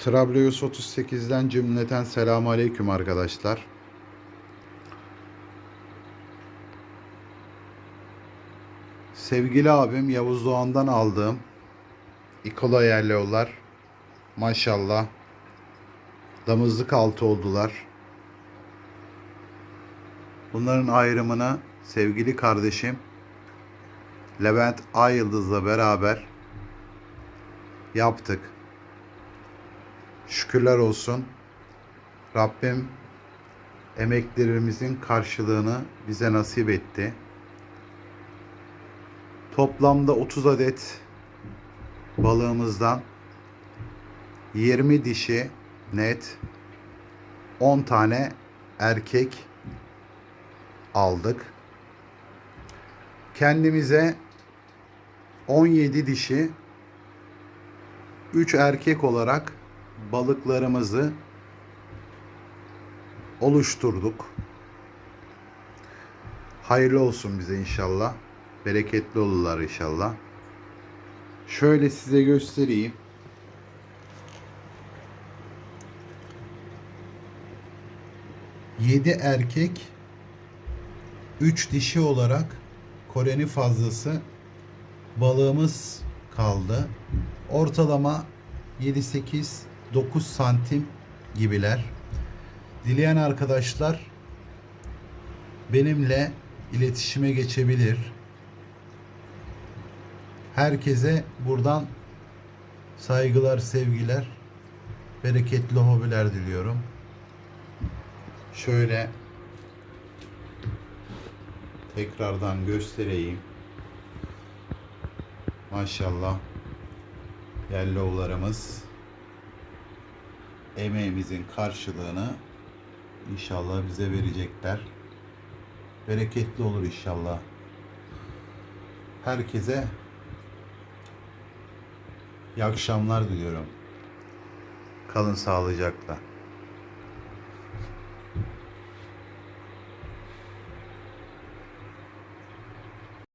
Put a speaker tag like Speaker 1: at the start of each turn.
Speaker 1: Trablus 38'den cümleten selamun aleyküm arkadaşlar. Sevgili abim Yavuz Doğan'dan aldığım İkola yerliyorlar. Maşallah. Damızlık altı oldular. Bunların ayrımını sevgili kardeşim Levent Ayıldız'la beraber yaptık. Şükürler olsun. Rabbim emeklerimizin karşılığını bize nasip etti. Toplamda 30 adet balığımızdan 20 dişi net 10 tane erkek aldık. Kendimize 17 dişi 3 erkek olarak balıklarımızı oluşturduk. Hayırlı olsun bize inşallah. Bereketli olurlar inşallah. Şöyle size göstereyim. Yedi erkek, üç dişi olarak Koreni fazlası balığımız kaldı. Ortalama 7-8 9 santim gibiler. Dileyen arkadaşlar benimle iletişime geçebilir. Herkese buradan saygılar, sevgiler, bereketli hobiler diliyorum. Şöyle tekrardan göstereyim. Maşallah yellovlarımız emeğimizin karşılığını inşallah bize verecekler. Bereketli olur inşallah. Herkese iyi akşamlar diliyorum. Kalın sağlıcakla.